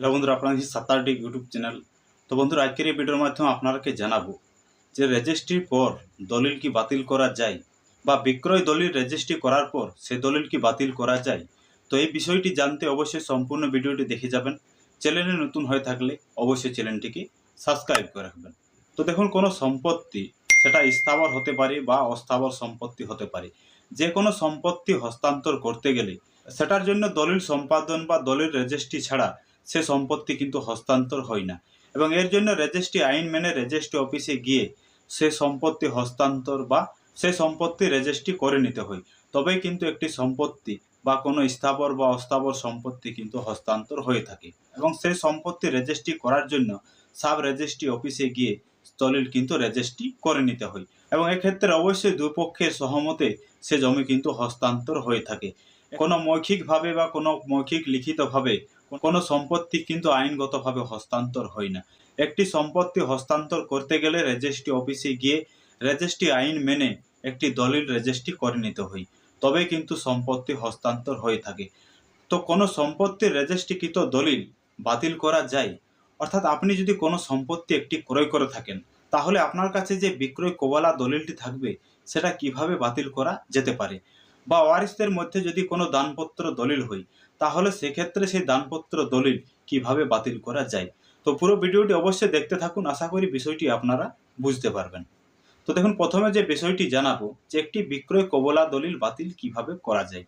Hello বন্ধুরা, আপনার সাতারটি YouTube channel তো বন্ধুরা, আজকের এই ভিডিওর মাধ্যমে আপনাকে জানাব যে রেজিস্ট্রির পর দলিল কি বাতিল করা যায় বা বিক্রয় দলিল রেজিস্ট্রি করার পর সে দলিল কি বাতিল করা যায়। তো এই বিষয়টি জানতে অবশ্যই সম্পূর্ণ ভিডিওটি দেখে যাবেন। চ্যানেলে নতুন হয়ে থাকলে অবশ্যই চ্যানেলটিকে সাবস্ক্রাইব করে রাখবেন। তো দেখুন, কোনো সম্পত্তি সেটা স্থাবর হতে পারে বা অস্থাবর সম্পত্তি হতে পারে। যে কোনো সম্পত্তি হস্তান্তর করতে গেলে সেটার জন্য দলিল সম্পাদন বা দলিল রেজিস্ট্রি ছাড়া সে সম্পত্তি কিন্তু হস্তান্তর হয় না। এবং এর জন্য রেজিস্ট্রি আইন মেনে রেজিস্ট্রি অফিসে গিয়ে সে সম্পত্তি হস্তান্তর বা সে সম্পত্তি রেজিস্ট্রি করে নিতে হয়। তবেই কিন্তু একটি সম্পত্তি বা কোনো স্থাবর বা অস্থাবর সম্পত্তি কিন্তু হস্তান্তর হয়ে থাকে। এবং সেই সম্পত্তি রেজিস্ট্রি করার জন্য সাব রেজিস্ট্রি অফিসে গিয়ে দলিল কিন্তু রেজিস্ট্রি করে নিতে হয়। এবং এক্ষেত্রে অবশ্যই দুপক্ষের সহমতে সে জমি কিন্তু হস্তান্তর হয়ে থাকে। কোনো মৌখিকভাবে বা কোনো মৌখিক লিখিতভাবে কোনো সম্পত্তি কিন্তু আইনগতভাবে হস্তান্তর হয় না। একটি সম্পত্তি হস্তান্তর করতে গেলে রেজিস্ট্রি অফিসে গিয়ে রেজিস্ট্রি আইন মেনে একটি দলিল রেজিস্ট্রি করে নিতে হয়। তবে কিন্তু সম্পত্তি হস্তান্তর হয়ে থাকে। তো কোনো সম্পত্তির রেজিস্ট্রিকৃত দলিল বাতিল করা যায়? অর্থাৎ আপনি যদি কোনো সম্পত্তি একটি ক্রয় করে থাকেন, তাহলে আপনার কাছে যে বিক্রয় কোবালা দলিলটি থাকবে, সেটা কীভাবে বাতিল করা যেতে পারে? বা ওয়ারিসদের মধ্যে যদি কোনো দানপত্র দলিল হয়, তাহলে সেক্ষেত্রে সেই দানপত্র দলিল কীভাবে বাতিল করা যায়? তো পুরো ভিডিওটি অবশ্যই দেখতে থাকুন। আশা করি বিষয়টি আপনারা বুঝতে পারবেন। তো দেখুন, প্রথমে যে বিষয়টি জানাব, যে একটি বিক্রয় কবলা দলিল বাতিল কীভাবে করা যায়?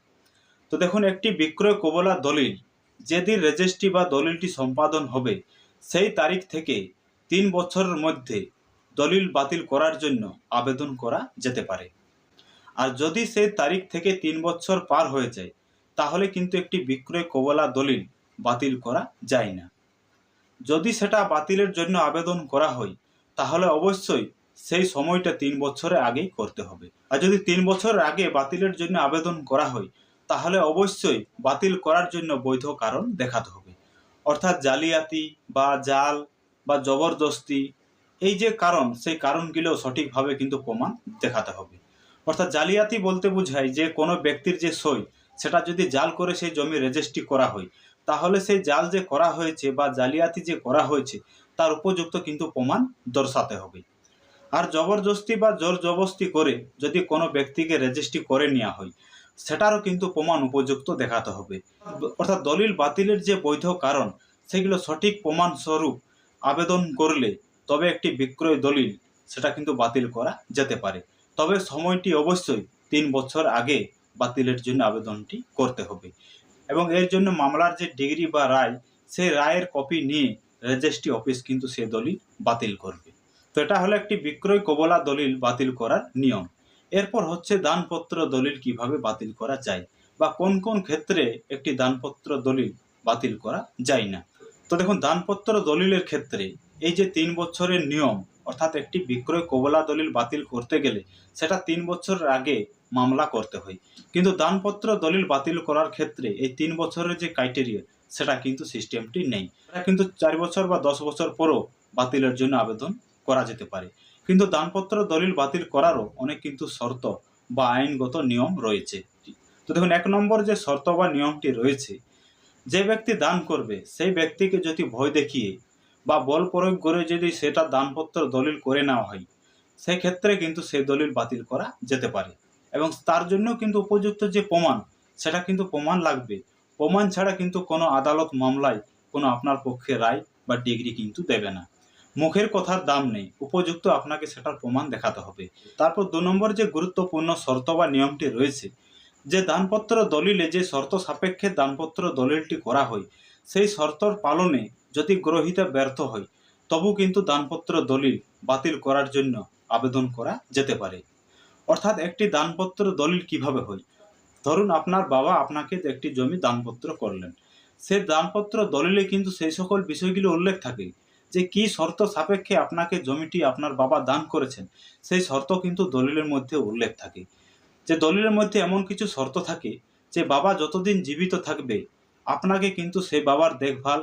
তো দেখুন, একটি বিক্রয় কবলা দলিল যেদিন রেজিস্ট্রি বা দলিলটি সম্পাদন হবে, সেই তারিখ থেকে তিন বছরের মধ্যে দলিল বাতিল করার জন্য আবেদন করা যেতে পারে। আর যদি সেই তারিখ থেকে তিন বছর পার হয়ে যায়, তাহলে কিন্তু একটি বিক্রয় কবলা দলিল বাতিল করা যায় না। যদি সেটা বাতিলের জন্য আবেদন করা হয়, তাহলে অবশ্যই সেই সময়টা তিন বছরের আগেই করতে হবে। আর যদি তিন বছরের আগে বাতিলের জন্য আবেদন করা হয়, তাহলে অবশ্যই বাতিল করার জন্য বৈধ কারণ দেখাতে হবে। অর্থাৎ জালিয়াতি বা জাল বা জবরদস্তি, এই যে কারণ, সেই কারণগুলো সঠিকভাবে কিন্তু প্রমাণ দেখাতে হবে। অর্থাৎ জালিয়াতি বলতে বোঝায় যে কোনো ব্যক্তির যে সই, সেটা যদি জাল করে সেই জমি রেজিস্ট্রি করা হয়, তাহলে সেই জাল যে করা হয়েছে বা জালিয়াতি যে করা হয়েছে, তার উপযুক্ত কিন্তু প্রমাণ দর্শাতে হবে। আর জবরদস্তি বা জোর জবস্তি করে যদি কোনো ব্যক্তিকে রেজিস্ট্রি করে নেওয়া হয়, সেটারও কিন্তু প্রমাণ উপযুক্ত দেখাতে হবে। অর্থাৎ দলিল বাতিলের যে বৈধ কারণ, সেগুলো সঠিক প্রমাণ স্বরূপ আবেদন করলে তবে একটি বিক্রয় দলিল, সেটা কিন্তু বাতিল করা যেতে পারে। তবে সময়টি অবশ্যই তিন বছর আগে বাতিলের জন্য আবেদনটি করতে হবে। এবং এর জন্য মামলার যে ডিগ্রি বা রায়, সেই রায়ের কপি নিয়ে রেজিস্ট্রি অফিস কিন্তু সে দলিল বাতিল করবে। তো এটা হলো একটি বিক্রয় কবলা দলিল বাতিল করার নিয়ম। এরপর হচ্ছে দানপত্র দলিল কীভাবে বাতিল করা যায় বা কোন কোন ক্ষেত্রে একটি দানপত্র দলিল বাতিল করা যায় না। তো দেখুন, দানপত্র দলিলের ক্ষেত্রে এই যে তিন বছরের নিয়ম অর্থাৎ একটি বিক্রয় কবলা দলিল বাতিল করতে গেলে সেটা তিন বছরের আগে মামলা করতে হয়। কিন্তু দানপত্র দলিল বাতিল করার ক্ষেত্রে এই তিন বছরের যে ক্রাইটেরিয়া সেটা কিন্তু সিস্টেমটি নেই। এটা কিন্তু চার বছর বা দশ বছর পরও বাতিলের জন্য আবেদন করা যেতে পারে। কিন্তু দানপত্র দলিল বাতিল করারও অনেক কিন্তু শর্ত বা আইনগত নিয়ম রয়েছে। তো দেখুন, এক নম্বর যে শর্ত বা নিয়মটি রয়েছে, যে ব্যক্তি দান করবে, সেই ব্যক্তিকে যদি ভয় দেখিয়ে বা বল প্রয়োগ করে যদি সেটা দানপত্র দলিল করে নেওয়া হয়, সেক্ষেত্রে কিন্তু সেই দলিল বাতিল করা যেতে পারে। এবং তার জন্য কিন্তু উপযুক্ত যে প্রমাণ, সেটা কিন্তু প্রমাণ লাগবে। প্রমাণ ছাড়া কিন্তু কোনো আদালত মামলায় কোনো আপনার পক্ষে রায় বা ডিগ্রি কিন্তু দেবে না। মুখের কথার দাম নেই, উপযুক্ত আপনাকে সেটার প্রমাণ দেখাতে হবে। তারপর দু নম্বর যে গুরুত্বপূর্ণ শর্ত বা নিয়মটি রয়েছে, যে দানপত্র দলিলে যে শর্ত সাপেক্ষে দানপত্র দলিলটি করা হয়, সেই শর্তর পালনে যদি গ্রহিতা ব্যর্থ হয়, তবু কিন্তু দানপত্র দলিল বাতিল করার জন্য আবেদন করা যেতে পারে। অর্থাৎ একটি দানপত্র দলিল কীভাবে হয়? ধরুন আপনার বাবা আপনাকে একটি জমি দানপত্র করলেন। সে দানপত্র দলিলে কিন্তু সেই সকল বিষয়গুলো উল্লেখ থাকে যে কি শর্ত সাপেক্ষে আপনাকে জমিটি আপনার বাবা দান করেছেন। সেই শর্ত কিন্তু দলিলের মধ্যে উল্লেখ থাকে। যে দলিলের মধ্যে এমন কিছু শর্ত থাকে যে বাবা যতদিন জীবিত থাকবে, আপনাকে কিন্তু সেই বাবার দেখভাল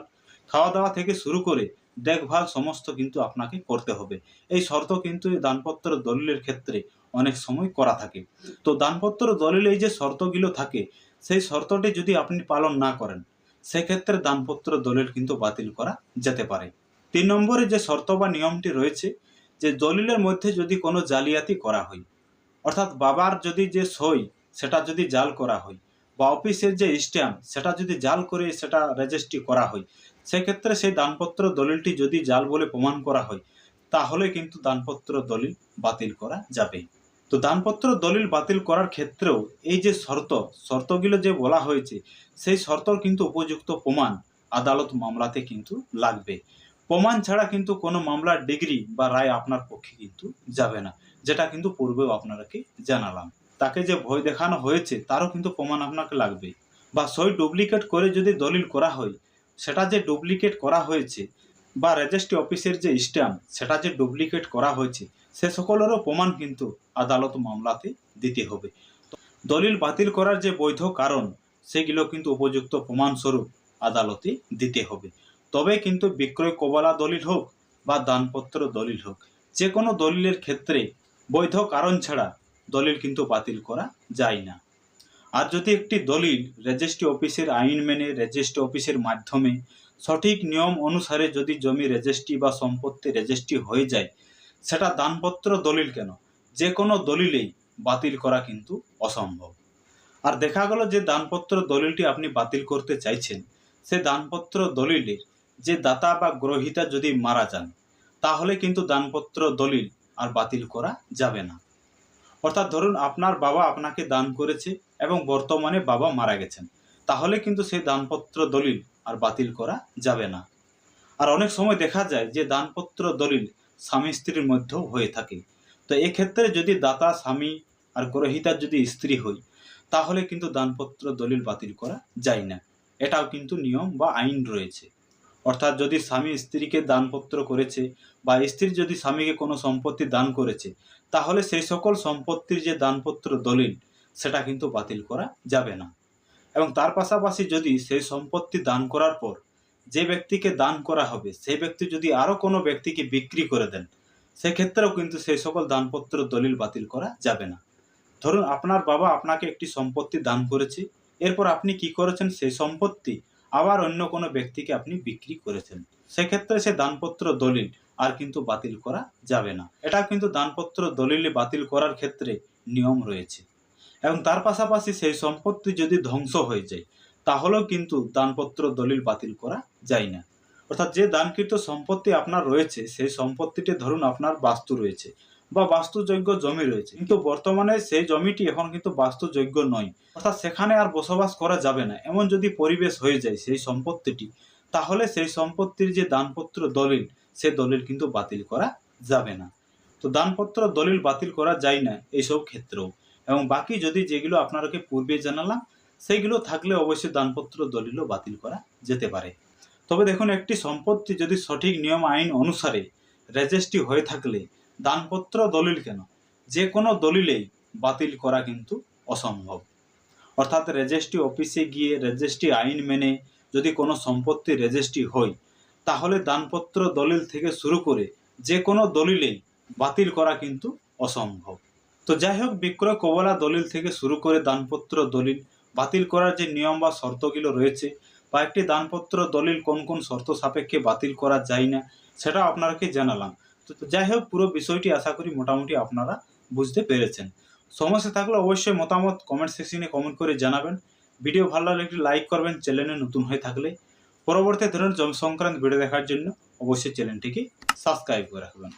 খাওয়া দাওয়া থেকে শুরু করে দেখভাল সমস্ত কিন্তু আপনাকে করতে হবে। এই শর্ত কিন্তু দানপত্র দলিলের ক্ষেত্রে অনেক সময় করা থাকে। তো দানপত্র দলিলে এই যে শর্তগুলো থাকে, সেই শর্তটি যদি আপনি পালন না করেন, সেক্ষেত্রে দানপত্র দলিল কিন্তু বাতিল করা যেতে পারে। তিন নম্বরে যে শর্ত বা নিয়মটি রয়েছে, যে দলিলের মধ্যে যদি কোনো জালিয়াতি করা হয়, অর্থাৎ বাবার যদি যে সই, সেটা যদি জাল করা হয়, বা অফিসের যে স্ট্যাম্প, সেটা যদি জাল করে সেটা রেজিস্ট্রি করা হয় সেক্ষেত্রে সেই দানপত্র দলিলটি যদি জাল বলে প্রমাণ করা হয়, তাহলে কিন্তু দানপত্র দলিল বাতিল করা যাবে। তো দানপত্র দলিল বাতিল করার ক্ষেত্রেও এই যে শর্ত, শর্তগুলো যে বলা হয়েছে, সেই শর্ত কিন্তু উপযুক্ত প্রমাণ আদালত মামলাতে কিন্তু লাগবে। প্রমাণ ছাড়া কিন্তু কোনো মামলার ডিগ্রি বা রায় আপনার পক্ষে কিন্তু যাবে না, যেটা কিন্তু পূর্বেও আপনাকে জানালাম। তাকে যে ভয় দেখানো হয়েছে, তারও কিন্তু প্রমাণ আপনাকে লাগবে। বা সই ডুপ্লিকেট করে যদি দলিল করা হয় সেটা যে ডুপ্লিকেট করা হয়েছে বা রেজিস্ট্রি অফিসের যে স্ট্যাম্প, সেটা যে ডুপ্লিকেট করা হয়েছে, সে সকলেরও প্রমাণ কিন্তু আদালত মামলাতে দিতে হবে। দলিল বাতিল করার যে বৈধ কারণ, সেগুলো কিন্তু উপযুক্ত প্রমাণস্বরূপ আদালতে দিতে হবে। তবে কিন্তু বিক্রয় কবলা দলিল হোক বা দানপত্র দলিল হোক, যে কোনো দলিলের ক্ষেত্রে বৈধ কারণ ছাড়া দলিল কিন্তু বাতিল করা যায় না। আর যদি একটি দলিল রেজিস্ট্রি অফিসের আইন মেনে রেজিস্ট্রি অফিসের মাধ্যমে সঠিক নিয়ম অনুসারে যদি জমি রেজিস্ট্রি বা সম্পত্তি রেজিস্ট্রি হয়ে যায়, সেটা দানপত্র দলিল কেন? যে কোনো দলিলেই বাতিল করা কিন্তু অসম্ভব। আর দেখা গেল যে দানপত্র দলিলটি আপনি বাতিল করতে চাইছেন, সে দানপত্র দলিলের যে দাতা বা গ্রহিতা যদি মারা যান, তাহলে কিন্তু দানপত্র দলিল আর বাতিল করা যাবে না। অর্থাৎ ধরুন আপনার বাবা আপনাকে দান করেছে এবং বর্তমানে বাবা মারা গেছেন। তাহলে কিন্তু সেই দানপত্র দলিল আর বাতিল করা যাবে না। আর অনেক সময় দেখা যায় যে দানপত্র দলিল স্বামী স্ত্রীর মধ্যেও হয়ে থাকে। তো এক্ষেত্রে যদি দাতা, স্বামী আর গ্রহিতার যদি স্ত্রী হয় তাহলে কিন্তু দানপত্র দলিল বাতিল করা যায় না। এটাও কিন্তু নিয়ম বা আইন রয়েছে। অর্থাৎ যদি স্বামী স্ত্রীকে দানপত্র করেছে বা স্ত্রী যদি স্বামীকে কোনো সম্পত্তি দান করেছে তাহলে সেই সকল সম্পত্তির যে দানপত্র দলিল, সেটা কিন্তু বাতিল করা যাবে না। এবং তার পাশাপাশি যদি সেই সম্পত্তি দান করার পর যে ব্যক্তিকে দান করা হবে, সেই ব্যক্তি যদি আরও কোনো ব্যক্তিকে বিক্রি করে দেন, সেক্ষেত্রেও কিন্তু সেই সকল দানপত্র দলিল বাতিল করা যাবে না। ধরুন আপনার বাবা আপনাকে একটি সম্পত্তি দান করেছে, এরপর আপনি কি করেছেন? সেই সম্পত্তি আবার অন্য কোনো ব্যক্তিকে আপনি বিক্রি করেছেন। সেক্ষেত্রে সে দানপত্র দলিল আর কিন্তু বাতিল করা যাবে না। এটা কিন্তু দানপত্র দলিলে বাতিল করার ক্ষেত্রে নিয়ম রয়েছে। এবং তার পাশাপাশি সেই সম্পত্তি যদি ধ্বংস হয়ে যায়, তাহলেও কিন্তু দানপত্র দলিল বাতিল করা যায় না। অর্থাৎ যে দানকৃত সম্পত্তি আপনার রয়েছে, সেই সম্পত্তিটি ধরুন আপনার বাস্তু রয়েছে বা বাস্তুযোগ্য জমি রয়েছে। কিন্তু বর্তমানে সেই জমিটি এখন কিন্তু বাস্তুযোগ্য নয়। অর্থাৎ সেখানে আর বসবাস করা যাবে না। এমন যদি পরিবেশ হয়ে যায় সেই সম্পত্তিটি, তাহলে সেই সম্পত্তির যে দানপত্র দলিল সে দলিল কিন্তু বাতিল করা যাবে না। তো দানপত্র দলিল বাতিল করা যায় না এইসব ক্ষেত্রেও। এবং বাকি যদি যেগুলো আপনাকে পূর্বে জানালাম, সেইগুলো থাকলে অবশ্যই দানপত্র দলিলও বাতিল করা যেতে পারে। তবে দেখুন, একটি সম্পত্তি যদি সঠিক নিয়ম আইন অনুসারে রেজিস্ট্রি হয়ে থাকলে দানপত্র দলিল কেন? যে কোনো দলিলেই বাতিল করা কিন্তু অসম্ভব। অর্থাৎ রেজিস্ট্রি অফিসে গিয়ে রেজিস্ট্রি আইন মেনে যদি কোনো সম্পত্তি রেজিস্ট্রি হয় তাহলে দানপত্র দলিল থেকে শুরু করে যে কোনো দলিলেই বাতিল করা কিন্তু অসম্ভব। তো যাই হোক, বিক্রয় কবলা দলিল থেকে শুরু করে দানপত্র দলিল বাতিল করার যে নিয়ম বা শর্তগুলো রয়েছে বা একটি দানপত্র দলিল কোন কোন শর্ত সাপেক্ষে বাতিল করা যায় না সেটা আপনাকে জানালাম। তো যাই হোক, পুরো বিষয়টি আশা করি মোটামুটি আপনারা বুঝতে পেরেছেন। সমস্যা থাকলে অবশ্যই মতামত কমেন্ট সেকশনে কমেন্ট করে জানাবেন। ভিডিও ভালো লাগলে একটি লাইক করবেন, চ্যানেলে নতুন হয়ে থাকলে পরবর্তী ধরনের জমি সংক্রান্ত ভিডিও দেখার জন্য অবশ্যই চ্যানেলটিকে সাবস্ক্রাইব করে রাখবেন।